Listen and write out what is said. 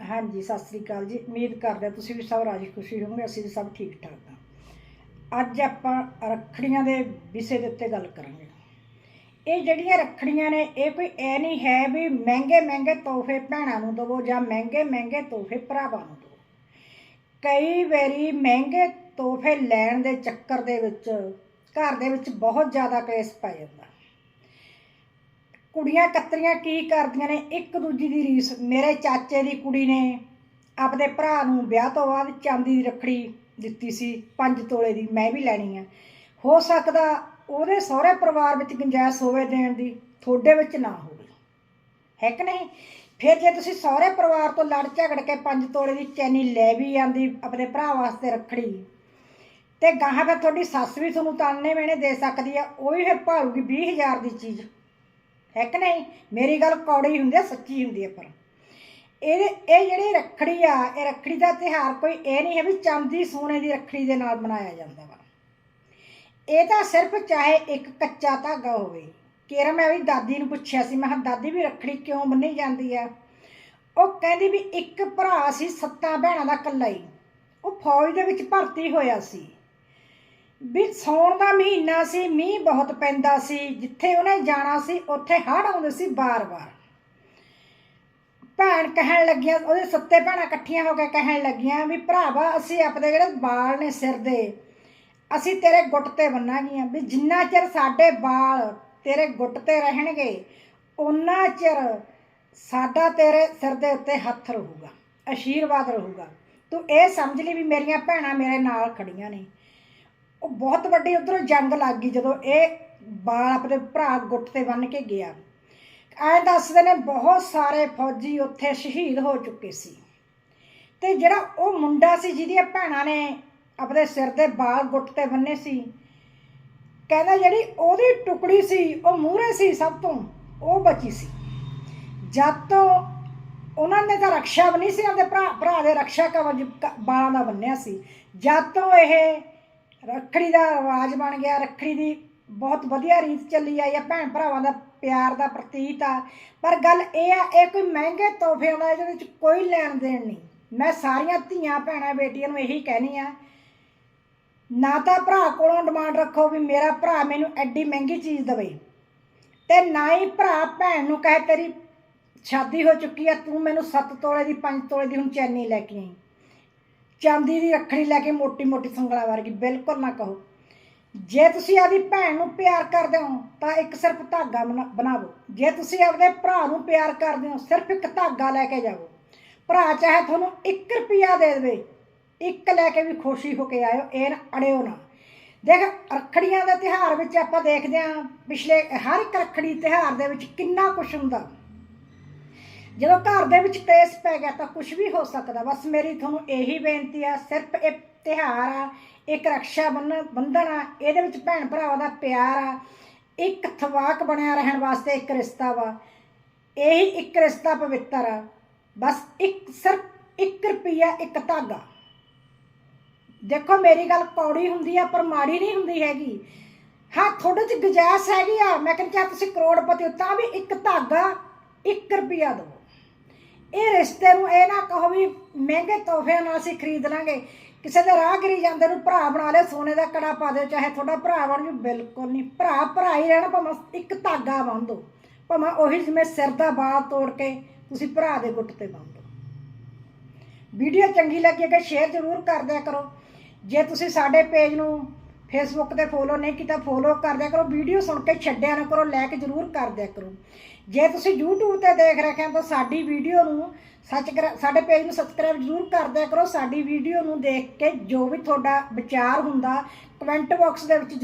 ਹਾਂਜੀ, ਸਤਿ ਸ੍ਰੀ ਅਕਾਲ ਜੀ। ਉਮੀਦ ਕਰਦੇ ਤੁਸੀਂ ਵੀ ਸਭ ਰਾਜੀ ਖੁਸ਼ੀ ਹੋਵੋਗੇ, ਅਸੀਂ ਵੀ ਸਭ ਠੀਕ ਠਾਕ ਹਾਂ। ਅੱਜ ਆਪਾਂ ਰੱਖੜੀਆਂ ਦੇ ਵਿਸ਼ੇ ਦੇ ਉੱਤੇ ਗੱਲ ਕਰਾਂਗੇ। ਇਹ ਜਿਹੜੀਆਂ ਰੱਖੜੀਆਂ ਨੇ, ਇਹ ਕੋਈ ਐ ਨਹੀਂ ਹੈ ਵੀ ਮਹਿੰਗੇ ਮਹਿੰਗੇ ਤੋਹਫੇ ਭੈਣਾਂ ਨੂੰ ਦਵੋ ਜਾਂ ਮਹਿੰਗੇ ਮਹਿੰਗੇ ਤੋਹਫੇ ਭਰਾਵਾਂ ਨੂੰ ਦਿਓ ਕਈ ਵਾਰੀ ਮਹਿੰਗੇ ਤੋਹਫੇ ਲੈਣ ਦੇ ਚੱਕਰ ਦੇ ਵਿੱਚ, ਘਰ ਦੇ ਵਿੱਚ ਬਹੁਤ ਜ਼ਿਆਦਾ ਕਲੇਸ਼ ਪੈ ਜਾਂਦਾ। ਕੁੜੀਆਂ ਕੱਤਰੀਆਂ ਕੀ ਕਰਦੀਆਂ ਨੇ? ਇੱਕ ਦੂਜੀ ਦੀ ਰੀਸ। ਮੇਰੇ ਚਾਚੇ ਦੀ ਕੁੜੀ ਨੇ ਆਪਦੇ ਭਰਾ ਨੂੰ ਵਿਆਹ ਤੋਂ ਬਾਅਦ ਚਾਂਦੀ ਦੀ ਰੱਖੜੀ ਦਿੱਤੀ ਸੀ 5 ਤੋਲੇ ਦੀ। ਮੈਂ ਵੀ ਲੈਣੀ ਆ। ਹੋ ਸਕਦਾ ਉਹਦੇ ਸਹੁਰੇ ਪਰਿਵਾਰ ਵਿੱਚ ਗੁੰਜਾਇਸ਼ ਹੋਵੇ ਦੇਣ ਦੀ, ਤੁਹਾਡੇ ਵਿੱਚ ਨਾ ਹੋਵੇ। ਹੈ ਕਿ ਨਹੀਂ? ਫਿਰ ਜੇ ਤੁਸੀਂ ਸਹੁਰੇ ਪਰਿਵਾਰ ਤੋਂ ਲੜ ਝਗੜ ਕੇ 5 ਤੋਲੇ ਦੀ ਚੈਨੀ ਲੈ ਵੀ ਆਂਦੀ ਆਪਣੇ ਭਰਾ ਵਾਸਤੇ ਰੱਖੜੀ, ਤੇ ਗਾਹਾਂ ਫਿਰ ਤੁਹਾਡੀ ਸੱਸ ਵੀ ਤੁਹਾਨੂੰ ਤਾਨੇ ਮੈਨੇ ਦੇ ਸਕਦੀ ਆ, ਉਹ ਵੀ ਫਿਰ ਭਾਲੂਗੀ 20000 ਦੀ ਚੀਜ਼। ਹੈ ਕਿ ਨਹੀਂ? ਮੇਰੀ ਗੱਲ ਕੌੜੀ ਹੁੰਦੀ ਆ, ਸੱਚੀ ਹੁੰਦੀ ਹੈ ਪਰ। ਇਹਦੇ ਇਹ ਜਿਹੜੀ ਰੱਖੜੀ ਆ, ਇਹ ਰੱਖੜੀ ਦਾ ਤਿਹਾਰ ਕੋਈ ਇਹ ਨਹੀਂ ਹੈ ਵੀ ਚਾਂਦੀ ਸੋਨੇ ਦੀ ਰੱਖੜੀ ਦੇ ਨਾਲ ਮਨਾਇਆ ਜਾਂਦਾ ਵਾ। ਇਹ ਤਾਂ ਸਿਰਫ ਚਾਹੇ ਇੱਕ ਕੱਚਾ ਧਾਗਾ ਹੋਵੇ। ਕਿਰਨ ਮੈਂ ਵੀ ਦਾਦੀ ਨੂੰ ਪੁੱਛਿਆ ਸੀ, ਮੈਂ ਕਿਹਾ, ਦਾਦੀ, ਵੀ ਰੱਖੜੀ ਕਿਉਂ ਬੰਨੀ ਜਾਂਦੀ ਆ? ਉਹ ਕਹਿੰਦੀ ਵੀ ਇੱਕ ਭਰਾ ਸੀ, ਸੱਤਾਂ ਭੈਣਾਂ ਦਾ ਇਕੱਲਾ ਹੀ। ਉਹ ਫੌਜ ਦੇ ਵਿੱਚ ਭਰਤੀ ਹੋਇਆ ਸੀ। ਵੀ ਸੌਣ ਦਾ ਮਹੀਨਾ ਸੀ, ਮੀਂਹ ਬਹੁਤ ਪੈਂਦਾ ਸੀ, ਜਿੱਥੇ ਉਹਨੇ ਜਾਣਾ ਸੀ, ਉੱਥੇ ਹੜ੍ਹ ਆਉਂਦੇ ਸੀ ਬਾਰ-ਬਾਰ। ਭੈਣ ਕਹਿਣ ਲੱਗੀਆਂ, ਉਹਦੇ ਸੱਤੇ ਭੈਣਾਂ ਇਕੱਠੀਆਂ ਹੋ ਕੇ ਕਹਿਣ ਲੱਗੀਆਂ ਵੀ ਭਰਾਵਾ, ਅਸੀਂ ਆਪਣੇ ਜਿਹੜੇ ਬਾਲ ਨੇ ਸਿਰ ਦੇ, ਅਸੀਂ ਤੇਰੇ ਗੁੱਟ ਤੇ ਬੰਨਾਂਗੀਆਂ। ਵੀ ਜਿੰਨਾ ਚਿਰ ਸਾਡੇ ਬਾਲ ਤੇਰੇ ਗੁੱਟ ਤੇ ਰਹਿਣਗੇ ਉਹਨਾਂ ਚਿਰ ਸਾਡਾ ਤੇਰੇ ਸਿਰ ਦੇ ਉੱਤੇ ਹੱਥ ਰਹੂਗਾ ਆਸ਼ੀਰਵਾਦ ਰਹੂਗਾ। ਤੂੰ ਇਹ ਸਮਝ ਲਈ ਵੀ ਮੇਰੀਆਂ ਭੈਣਾਂ ਮੇਰੇ ਨਾਲ ਖੜੀਆਂ ਨੇ। ਉਹ ਬਹੁਤ ਵੱਡੀ ਉਧਰੋਂ ਜੰਗ ਲੱਗ ਗਈ ਜਦੋਂ ਇਹ ਬਾਲ ਆਪਣੇ ਭਰਾ ਗੁੱਟ ਤੇ ਬੰਨ ਕੇ ਗਿਆ। ਐ ਦੱਸਦੇ ਨੇ ਬਹੁਤ ਸਾਰੇ ਫੌਜੀ ਉੱਥੇ ਸ਼ਹੀਦ ਹੋ ਚੁੱਕੇ ਸੀ। ਤੇ ਜਿਹੜਾ ਉਹ ਮੁੰਡਾ ਸੀ ਜਿਹਦੀਆਂ ਭੈਣਾਂ ਨੇ ਆਪਣੇ ਸਿਰ ਦੇ ਬਾਲ ਗੁੱਟ ਤੇ ਬੰਨੇ ਸੀ, ਕਹਿੰਦਾ ਜਿਹੜੀ ਉਹਦੀ ਟੁਕੜੀ ਸੀ, ਉਹ ਮੂਹਰੇ ਸੀ ਸਭ ਤੋਂ, ਉਹ ਬਚੀ ਸੀ। ਜਦ ਤੋਂ ਉਹਨਾਂ ਨੇ ਤਾਂ ਰਕਸ਼ਾ ਨਹੀਂ ਸੀ, ਆਪਣੇ ਭਰਾ ਭਰਾ ਦੇ ਰਕਸ਼ਾ ਕਵਚ ਕ- ਬਾਲਾਂ ਦਾ ਬੰਨਿਆ ਸੀ। ਜਦ ਤੋਂ ਇਹ ਰੱਖੜੀ ਦਾ ਆਵਾਜ਼ ਬਣ ਗਿਆ, ਰੱਖੜੀ ਦੀ ਬਹੁਤ ਵਧੀਆ ਰੀਤ ਚੱਲੀ ਆਈ ਆ, ਭੈਣ ਭਰਾਵਾਂ ਦਾ ਪਿਆਰ ਦਾ ਪ੍ਰਤੀਤ ਆ। ਪਰ ਗੱਲ ਇਹ ਆ, ਇਹ ਕੋਈ ਮਹਿੰਗੇ ਤੋਹਫ਼ੇ ਦਾ ਇਹਦੇ ਵਿੱਚ ਕੋਈ ਲੈਣ ਦੇਣ ਨਹੀਂ। ਮੈਂ ਸਾਰੀਆਂ ਧੀਆਂ ਭੈਣਾਂ ਬੇਟੀਆਂ ਨੂੰ ਇਹੀ ਕਹਿਣੀ ਆ, ਨਾ ਤਾਂ ਭਰਾ ਕੋਲੋਂ ਡਿਮਾਂਡ ਰੱਖੋ ਵੀ ਮੇਰਾ ਭਰਾ ਮੈਨੂੰ ਐਡੀ ਮਹਿੰਗੀ ਚੀਜ਼ ਦੇਵੇ ਤੇ ਨਾ ਹੀ ਭਰਾ ਭੈਣ ਨੂੰ ਕਹੇ ਤੇਰੀ ਸ਼ਾਦੀ ਹੋ ਚੁੱਕੀ ਆ, ਤੂੰ ਮੈਨੂੰ 7 ਤੋਲੇ ਦੀ 5 ਤੋਲੇ ਦੀ ਹੁਣ ਚੈਨੀ ਲੈ ਕੇ ਆਈ। ਚਾਂਦੀ ਦੀ ਰੱਖੜੀ ਲੈ ਕੇ ਮੋਟੀ ਮੋਟੀ ਸੰਗਲਾ ਵਰਗੀ, ਬਿਲਕੁਲ ਨਾ ਕਹੋ। ਜੇ ਤੁਸੀਂ ਆਪਦੀ ਭੈਣ ਨੂੰ ਪਿਆਰ ਕਰਦੇ ਹੋ, ਤਾਂ ਇੱਕ ਸਿਰਫ ਧਾਗਾ ਬਣਾ- ਬਣਾਵੋ। ਜੇ ਤੁਸੀਂ ਆਪਦੇ ਭਰਾ ਨੂੰ ਪਿਆਰ ਕਰਦੇ ਹੋ, ਸਿਰਫ ਇੱਕ ਧਾਗਾ ਲੈ ਕੇ ਜਾਓ ਭਰਾ ਚਾਹੇ ਤੁਹਾਨੂੰ 1 ਰੁਪਿਆ ਦੇ ਦੇਵੇ, ਇੱਕ ਲੈ ਕੇ ਵੀ ਖੁਸ਼ੀ ਹੋ ਕੇ ਆਇਓ, ਇਹ ਨਾ ਅੜਿਓ ਨਾ। ਦੇਖ, ਰੱਖੜੀਆਂ ਦੇ ਤਿਹਾਰ ਵਿੱਚ ਆਪਾਂ ਦੇਖਦੇ ਹਾਂ, ਪਿਛਲੇ ਹਰ ਇੱਕ ਰੱਖੜੀ ਤਿਹਾਰ ਦੇ ਵਿੱਚ ਕਿੰਨਾ ਕੁਝ ਹੁੰਦਾ। ਜਦੋਂ ਘਰ ਦੇ ਵਿੱਚ ਕਲੇਸ਼ ਪੈ ਗਿਆ ਤਾਂ ਕੁਝ ਵੀ ਹੋ ਸਕਦਾ। ਬਸ ਮੇਰੀ ਤੁਹਾਨੂੰ ਇਹੀ ਬੇਨਤੀ ਆ, ਸਿਰਫ ਇਹ ਤਿਹਾਰ ਆ, ਇੱਕ ਰਕਸ਼ਾ ਬੰਨ੍ਹਣ ਬੰਧਨ ਆ, ਇਹਦੇ ਵਿੱਚ ਭੈਣ ਭਰਾਵਾਂ ਦਾ ਪਿਆਰ ਆ, ਇੱਕ ਥਵਾਕ ਬਣਿਆ ਰਹਿਣ ਵਾਸਤੇ ਇੱਕ ਰਿਸ਼ਤਾ ਵਾ, ਇਹੀ ਇੱਕ ਰਿਸ਼ਤਾ ਪਵਿੱਤਰ ਆ। ਬਸ ਇੱਕ, ਸਿਰਫ 1 ਰੁਪਿਆ ਇੱਕ ਧਾਗਾ। ਦੇਖੋ, ਮੇਰੀ ਗੱਲ ਕੌੜੀ ਹੁੰਦੀ ਆ, ਪਰ ਮਾੜੀ ਨਹੀਂ ਹੁੰਦੀ ਹੈਗੀ। ਹਾਂ, ਤੁਹਾਡੇ ਚ ਗੁੰਜਾਇਸ਼ ਹੈਗੀ ਆ, ਮੈਂ ਕਹਿੰਦਾ ਚਾਹੇ ਤੁਸੀਂ ਕਰੋੜਪਤੀ ਹੋ, ਤਾਂ ਵੀ ਇੱਕ ਧਾਗਾ 1 ਰੁਪਿਆ ਦਿਓ। ਇਹ ਰਿਸ਼ਤੇ ਨੂੰ ਇਹ ਨਾ ਕਹੋ ਵੀ ਮਹਿੰਗੇ ਤੋਹਫਿਆਂ ਨਾਲ ਅਸੀਂ ਖਰੀਦ ਲਾਂਗੇ। ਕਿਸੇ ਦੇ ਰਾਹਗਰੀ ਜਾਂਦੇ ਨੂੰ ਭਰਾ ਬਣਾ ਲਿਓ ਸੋਨੇ ਦਾ ਕੜਾ ਪਾ ਦਿਓ, ਚਾਹੇ ਤੁਹਾਡਾ ਭਰਾ ਬਣ ਜੂ ਬਿਲਕੁਲ ਨਹੀਂ। ਭਰਾ ਭਰਾ ਹੀ ਰਹਿਣਾ, ਭਾਵੇਂ ਇੱਕ ਧਾਗਾ ਬੰਨ੍ਹ ਦਿਓ ਭਾਵੇਂ ਉਹੀ ਜਿਵੇਂ ਸਿਰ ਦਾ ਬਾਲ ਤੋੜ ਕੇ ਤੁਸੀਂ ਭਰਾ ਦੇ ਗੁੱਟ ਤੇ ਬੰਨ੍ਹ ਦਿਓ ਵੀਡੀਓ ਚੰਗੀ ਲੱਗੀ ਕਿ ਸ਼ੇਅਰ ਜ਼ਰੂਰ ਕਰ ਦਿਆ ਕਰੋ। ਜੇ ਤੁਸੀਂ ਸਾਡੇ ਪੇਜ ਨੂੰ ਫੇਸਬੁੱਕ ਤੇ ਫੋਲੋ ਨਹੀਂ ਕੀਤਾ ਫੋਲੋ ਕਰ ਦਿਆ ਕਰੋ ਵੀਡੀਓ ਸੁਣ ਕੇ ਛੱਡਿਆ ਨਾ ਕਰੋ ਲਾਈਕ ਜ਼ਰੂਰ ਕਰ ਦਿਆ ਕਰੋ। ਜੇ ਤੁਸੀਂ YouTube ਤੇ ਦੇਖ ਰਹੇ ਹੋ ਤਾਂ ਸਾਡੀ ਵੀਡੀਓ ਨੂੰ ਸੱਚ ਸਾਡੇ ਪੇਜ ਨੂੰ ਸਬਸਕ੍ਰਾਈਬ ਜ਼ਰੂਰ ਕਰ ਦਿਆ ਕਰੋ, ਸਾਡੀ ਵੀਡੀਓ ਨੂੰ ਦੇਖ ਕੇ ਜੋ ਵੀ ਤੁਹਾਡਾ ਵਿਚਾਰ ਹੁੰਦਾ ਕਮੈਂਟ ਬਾਕਸ ਦੇ ਵਿੱਚ